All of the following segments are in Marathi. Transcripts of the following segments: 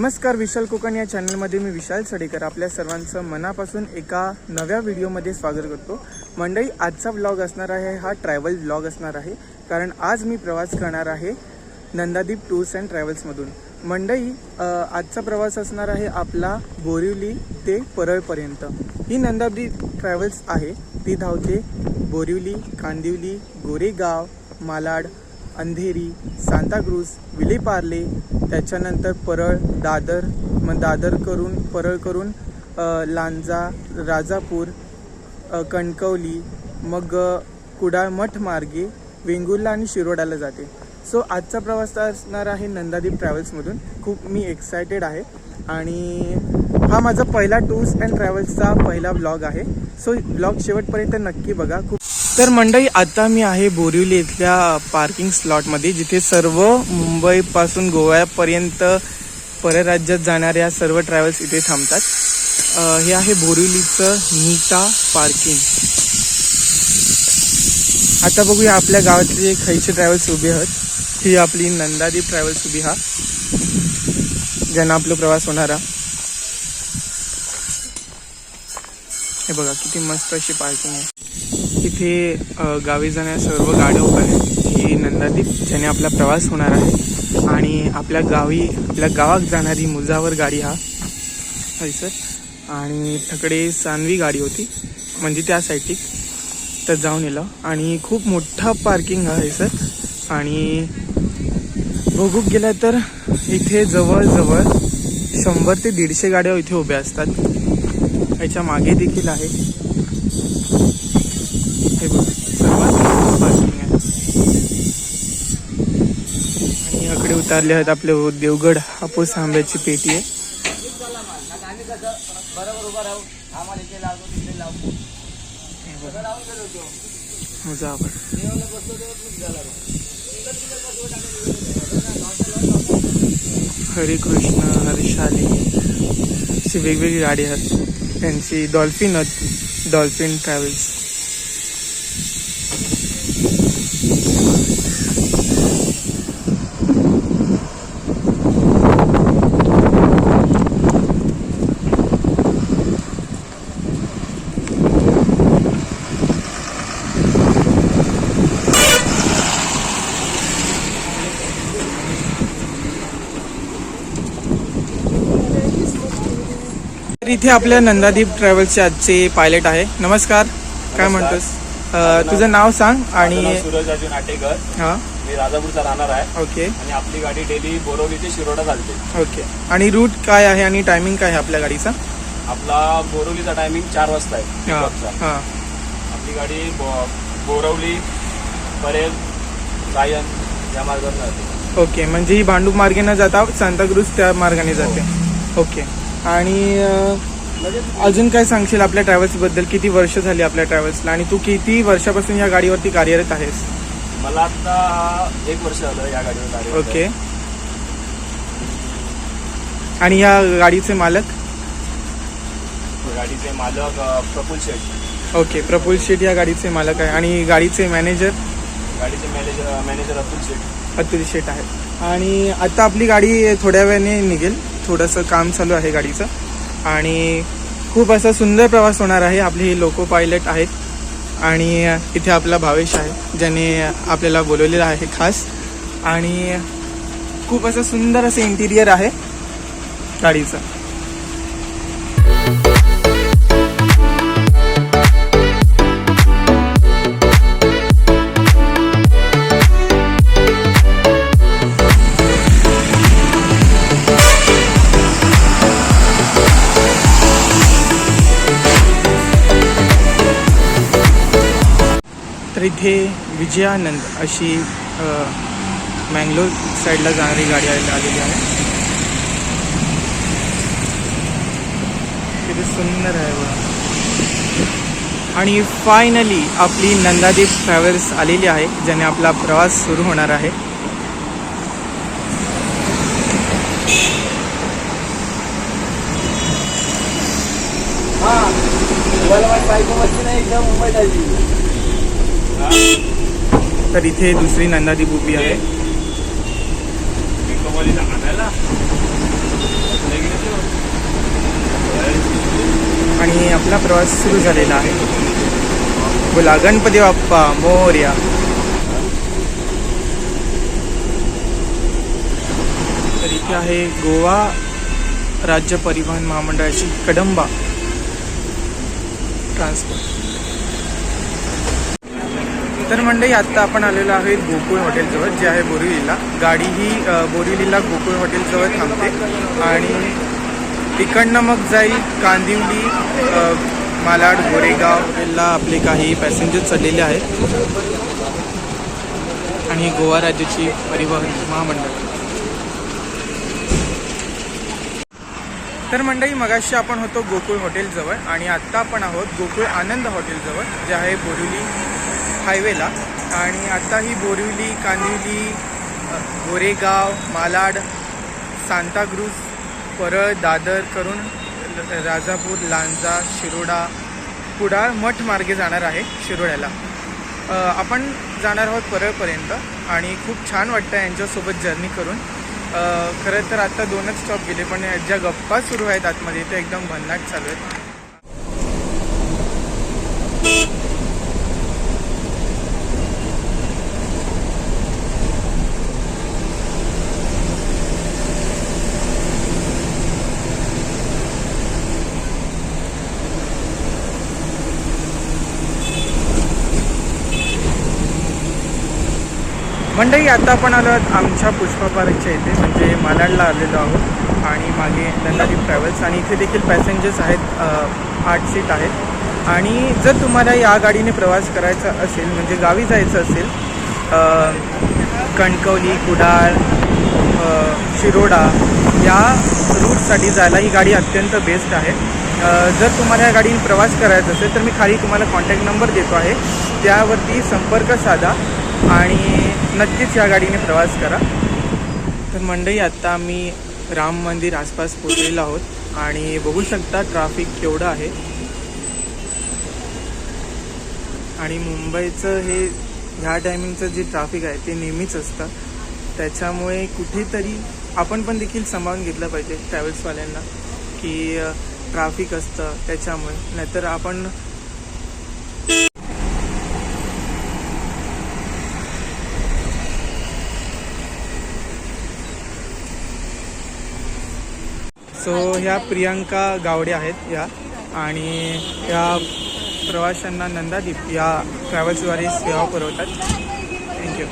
नमस्कार विशाल कोकण या चॅनलमध्ये मी विशाल सडेकर आपल्या सर्वांचं मनापासून एका नव्या व्हिडिओमध्ये स्वागत करतो. मंडळी आजचा ब्लॉग असणार आहे हा ट्रॅव्हल ब्लॉग असणार आहे कारण आज मी प्रवास करणार आहे नंदादीप टूर्स अँड ट्रॅव्हल्समधून मंडई आजचा प्रवास असणार आहे आपला बोरिवली ते परळपर्यंत. ही नंदादीप ट्रॅव्हल्स आहे ती धावते बोरिवली कांदिवली गोरेगाव मालाड अंधेरी सांताक्रूज विलेपार्ले त्याच्यानंतर परळ दादर मग दादर करून परळ करून लांजा राजापूर कणकवली मग कुडाळ मठ मार्गे वेंगुर्ला आणि शिरोडाला जाते. सो आजचा प्रवास असणार आहे नंदादीप ट्रॅव्हल्समधून खूप मी एक्सायटेड आहे. आणि हा माझा पहिला टूर्स अँड ट्रॅव्हल्सचा पहिला ब्लॉग आहे. सो ब्लॉग शेवटपर्यंत नक्की बघा. खूप तर मंडई आता मी आहे बोरिवली इथल्या पार्किंग स्लॉटमध्ये जिथे सर्व मुंबईपासून गोव्यापर्यंत परराज्यात जाणाऱ्या सर्व ट्रॅव्हल्स इथे थांबतात. हे आहे बोरिवलीचं नीता पार्किंग. आता बघूया आपल्या गावातले खैचे ट्रॅव्हल्स उभे आहेत. ही आपली नंदादीप ट्रॅव्हल्स उभी हा ज्यांना आपला प्रवास होणारा. हे बघा किती मस्त अशी पार्किंग आहे. इथे गावी जाण्या सर्व गाड्या उभ्या आहेत. ही नंदादीप ज्याने आपला प्रवास होणार आहे. आणि आपल्या गावी आपल्या गावात जाणारी मुजावर गाडी हा. आहे सर आणि थकडे सानवी गाडी होती. म्हणजे त्या साईडची तर जाऊन येलं. आणि खूप मोठा पार्किंग आहे सर आणि बघूक गेला तर इथे जवळजवळ शंभर ते दीडशे गाड्या इथे उभ्या असतात. याच्या मागे देखील आहे हे बघ सर्वात पार्किंग आहे आणि याकडे उतारले आहेत आपले देवगड हापूस आंब्याची पेटी आहे. हरे कृष्ण हरिशाली अशी वेगवेगळी गाडी आहेत. त्यांची डॉल्फिन आहेत. डॉल्फिन ट्रॅव्हल्स इथे आपल्या नंदादीप ट्रॅव्हल्सचे आजचे पायलट आहे. नमस्कार. काय म्हणतोस? अं, तुझं नाव सांग माझं नाव आणि सूरज अर्जुन आटेकर. हां. मी राजापूरचा राहणार आहे. ओके. आणि आपली गाडी डेली बोरवली ते शिरोडा चालते. ओके. आणि रूट काय आहे आणि टायमिंग काय आहे आपल्या गाडीचा? आपला बोरवलीचा टायमिंग चार वाजता आहे. हां. पिकअपचा. हां. आपली गाडी बो- बोरवली परेल सायन या मार्गावर जाते. ओके. म्हणजे ही भांडूप मार्गे न जाता सांताक्रूज त्या मार्गाने जाते. ओके. आणि अजून काय सांगशील आपल्या ट्रॅव्हल्सबद्दल? किती वर्ष झाली आपल्या ट्रॅव्हल्सला आणि तू किती वर्षापासून या गाडीवरती कार्यरत आहेस? मला आता एक वर्ष झालं या गाडीवर. ओके. आणि या गाडीचे मालक? गाडीचे मालक प्रफुल शेठ. ओके प्रफुल शेठ या गाडीचे मालक आहे. आणि गाडीचे मॅनेजर? गाडीचे मॅनेजर मॅनेजर अतुल शेठ. अतुल शेठ आहे आणि आता आपली गाडी थोड्या वेळाने निघेल. थोडंसं काम चालू आहे गाडीचं. आणि खूप असा सुंदर प्रवास होणार आहे. आपले हे लोको पायलट आहेत. आणि इथे आपला भावेश आहे ज्याने आपल्याला बोलवलेलं आहे खास. आणि खूप असं सुंदर असं इंटिरियर आहे गाडीचं. तर इथे विजयानंद अशी मँगलोर साईडला जाणारी गाडी आलेली आहे. किती सुंदर आहे बघा. आणि फायनली आपली नंदादीप ट्रॅव्हल्स आलेली आहे ज्याने आपला प्रवास सुरू होणार आहे. तर इथे दुसरी नंदादी बुबी आहे. आणि आपला प्रवास सुरू झालेला आहे. बोला गणपती बाप्पा मोर्या. तर इथे आहे गोवा राज्य परिवहन महामंडळाची कडंबा. ट्रान्सपोर्ट. तर मंडळी आत्ता आपण आलेलो आहे गोकुळ हॉटेलजवळ जे आहे बोरिवलीला गाडी ही बोरिवलीला गोकुळ हॉटेलजवळ थांबते. आणि तिकडनं मग जाईल कांदिवली मालाड गोरेगाव हॉटेलला आपले काही पॅसेंजर चढलेले आहेत. आणि गोवा राज्याची परिवहन महामंडळ. तर मंडळी मगाशी आपण होतो गोकुळ हॉटेलजवळ आणि आत्ता आपण आहोत गोकुळ आनंद हॉटेलजवळ जे आहे बोरिवली हायवेला. आणि आता ही बोरिवली कांदिवली गोरेगाव मालाड सांताक्रूज परळ दादर करून राजापूर लांजा शिरोडा कुडाळ मठ मार्गे जाणार आहे शिरोड्याला. आपण जाणार आहोत परळपर्यंत आणि खूप छान वाटतं यांच्यासोबत जर्नी करून. खरं तर आता दोनच स्टॉप गेले पण ज्या गप्पा सुरू आहेत आतमध्ये ते एकदम भन्नाट चालू आहेत. मंडळी आता आपण आलो आहोत आमच्या पुष्पा पार्कच्या इथे म्हणजे मालाडला आलेलो आहोत. आणि मागे नंदादीप ट्रॅव्हल्स आणि इथे देखील पॅसेंजर्स आहेत आठ सीट आहेत. आणि जर तुम्हाला या गाडीने प्रवास करायचा असेल म्हणजे गावी जायचं असेल कणकवली कुडाळ शिरोडा या रूटसाठी जायला ही गाडी अत्यंत बेस्ट आहे. जर तुम्हाला या गाडीने प्रवास करायचा असेल तर मी खाली तुम्हाला कॉन्टॅक्ट नंबर देतो आहे. त्यावरती संपर्क साधा. आणि नक्कीच या गाडीने प्रवास करा. तर मंडई आत्ता आम्ही राम मंदिर आसपास पोचलेलो आहोत आणि बघू शकता ट्रॅफिक केवढं आहे. आणि मुंबईचं हे ह्या टायमिंगचं जे ट्रॅफिक आहे ते नेहमीच असतं. त्याच्यामुळे कुठेतरी आपण पण देखील सांभाळून घेतलं पाहिजे ट्रॅव्हल्सवाल्यांना की ट्राफिक असतं त्याच्यामुळे. नाहीतर आपण सो ह्या प्रियांका गावडे आहेत या. आणि या प्रवाशांना नंदादीप या ट्रॅव्हल्सद्वारे सेवा पुरवतात. थँक्यू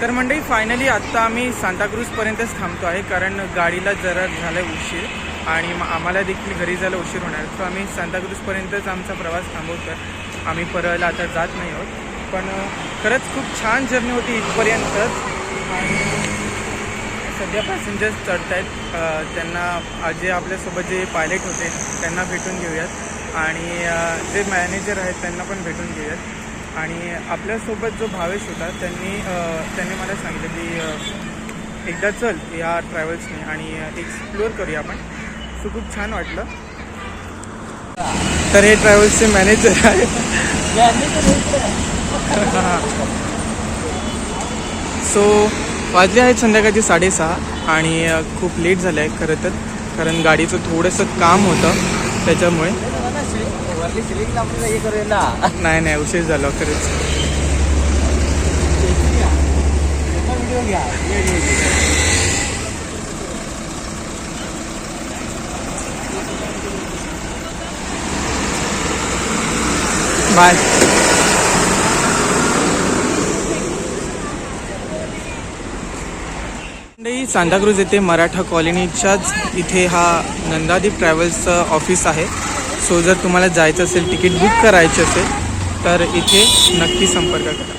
तर मंडळी फायनली आत्ता आम्ही सांताक्रूजपर्यंतच थांबतो आहे कारण गाडीला जरा झालं उशीर आणि आम्हाला देखील घरी जायला उशीर होणार. सो आम्ही सांताक्रूजपर्यंतच आमचा प्रवास थांबवतो आम्ही परळला आता जात नाही आहोत. पण खरंच खूप छान जर्नी होती इथपर्यंतच. आणि सध्या पॅसेंजर्स चढत आहेत त्यांना जे आपल्यासोबत जे पायलट होते त्यांना भेटून घेऊयात. आणि जे मॅनेजर आहेत त्यांना पण भेटून घेऊयात. आणि आपल्यासोबत जो भावेश होता त्यांनी त्यांनी मला सांगितलं की एकदा चल या ट्रॅव्हल्सने आणि एक्सप्लोअर करूया आपण. सो खूप छान वाटलं. तर हे ट्रॅव्हल्सचे मॅनेजर आहेत. सो वाजले आहेत संध्याकाळचे साडेसहा आणि खूप लेट झालं आहे खरं तर कारण गाडीचं थोडंसं काम होतं त्याच्यामुळे. नाही नाही उशीर झाला खरंच. बाय. मंडळी सांताक्रूज येथे मराठा कॉलनीच्याच इथे हा नंदादीप ट्रॅव्हल्सचं ऑफिस आहे. सो जर तुम्हाला जायचं असेल तिकीट बुक करायचे असेल तर इथे नक्की संपर्क करा.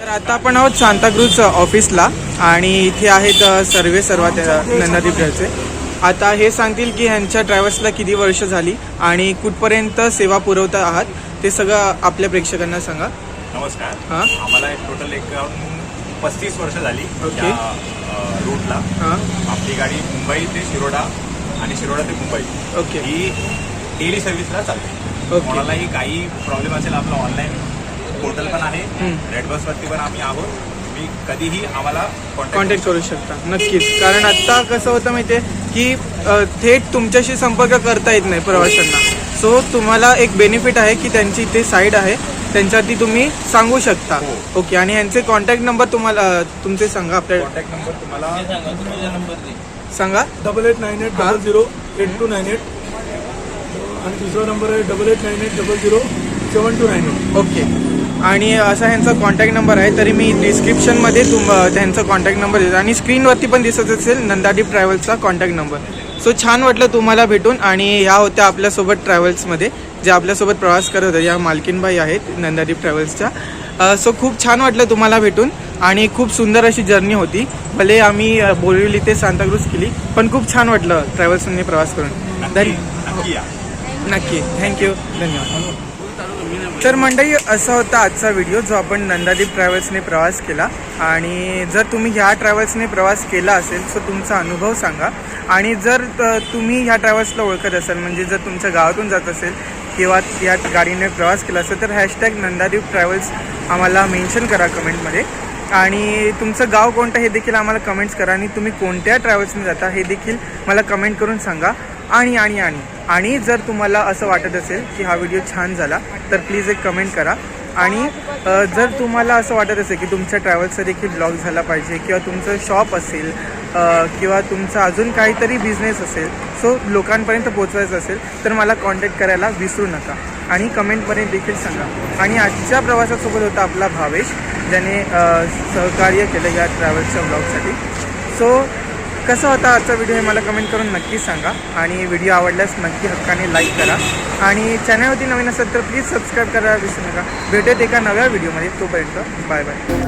तर आता आपण आहोत सांताक्रूज ऑफिसला आणि इथे आहेत सर्वे सर्वात नंदादीप ट्रॅव्हल्सचे. आता हे सांगतील की ह्यांच्या ट्रॅव्हल्सला किती वर्ष झाली आणि कुठपर्यंत सेवा पुरवता आहात. ते सगळं आपल्या प्रेक्षकांना सांगा. नमस्कार. हां. आम्हाला एक टोटल एक पस्तीस वर्ष झाली ओके. या अ, रूटला हां. आपली गाडी मुंबई ते शिरोडा आणि शिरोडा ते मुंबई. ओके. ही डेली सर्व्हिसला चालते. ओके. कोणालाही काही प्रॉब्लेम असेल आपलं ऑनलाईन पोर्टल पण आहे. हम्म. रेड बसवरती पण आम्ही आहोत. तुम्ही कधीही आम्हाला कॉन्टॅक्ट कॉन्टॅक्ट करू शकता. नक्कीच. कारण आत्ता कसं होतं माहिती आहे की थेट तुमच्याशी संपर्क करता येत नाही प्रवाशांना. सो तुम्हाला एक बेनिफिट आहे की त्यांची इथे साईड आहे. त्यांच्यावरती तुम्ही सांगू शकता. हो. ओके आणि यांचे कॉन्टॅक्ट नंबर तुम्हाला तुमचे सांगा. आपल्या कॉन्टॅक्ट नंबर तुम्हाला सांगा डबल एट नाईन एट हा. Double zero eight two nine eight आणि दुसरा नंबर आहे double eight nine eight double zero seven two nine eight okay आणि असा ह्यांचा कॉन्टॅक्ट नंबर आहे तरी मी डिस्क्रिप्शनमध्ये तुम त्यांचा कॉन्टॅक्ट नंबर देतो. आणि स्क्रीनवरती पण दिसत असेल नंदादीप ट्रॅव्हल्सचा कॉन्टॅक्ट नंबर सो छान वाटलं तुम्हाला भेटून आणि ह्या होत्या आपल्यासोबत ट्रॅव्हल्समध्ये जे आपल्यासोबत प्रवास करत होत्या या मालकीनबाई आहेत नंदादीप ट्रॅव्हल्सच्या सो खूप छान वाटलं तुम्हाला भेटून आणि खूप सुंदर अशी जर्नी होती. भले आम्ही बोरिवली ते सांताक्रूज केली पण खूप छान वाटलं ट्रॅव्हल्सने प्रवास करून. धन्य नक्की थँक्यू धन्यवाद. तर मंडळी असा होता आजचा व्हिडिओ जो आपण नंदादीप ट्रॅव्हल्सने प्रवास केला. आणि जर तुम्ही ह्या ट्रॅव्हल्सने प्रवास केला असेल तर तुमचा अनुभव सांगा. आणि जर तुम्ही ह्या ट्रॅव्हल्सला ओळखत असाल म्हणजे जर तुमच्या गावातून जात असेल किंवा या गाडीने प्रवास केला असेल तर हॅशटॅग नंदादीप ट्रॅव्हल्स आम्हाला मेन्शन करा कमेंटमध्ये आणि तुमचं गाव कोणतं हे देखील आम्हाला कमेंट्स करा. आणि तुम्ही कोणत्या ट्रॅव्हल्सने जाता हे देखील मला कमेंट करून सांगा. आणि आणि आणि. आणि जर तुम्हाला असं वाटत असेल की हा व्हिडिओ छान झाला तर प्लीज एक कमेंट करा. आणि जर तुम्हाला असं वाटत असेल की तुमच्या ट्रॅव्हल्सचा देखील ब्लॉग झाला पाहिजे किंवा तुमचं शॉप असेल किंवा तुमचा अजून काहीतरी बिझनेस असेल सो लोकांपर्यंत पोचवायचं असेल तर मला कॉन्टॅक्ट करायला विसरू नका. आणि कमेंटमध्ये देखील सांगा. आणि आजच्या प्रवासासोबत होता आपला भावेश ज्याने सहकार्य केलं या ट्रॅव्हल्सच्या ब्लॉगसाठी. सो कसा होता आजचा व्हिडिओ हे मला कमेंट करून नक्की सांगा. आणि व्हिडिओ आवडल्यास नक्की हक्काने लाईक करा. आणि चॅनलवरती नवीन असेल तर प्लीज सबस्क्राईब करायला विसरू नका. भेटत एका नव्या व्हिडिओमध्ये तोपर्यंत बाय बाय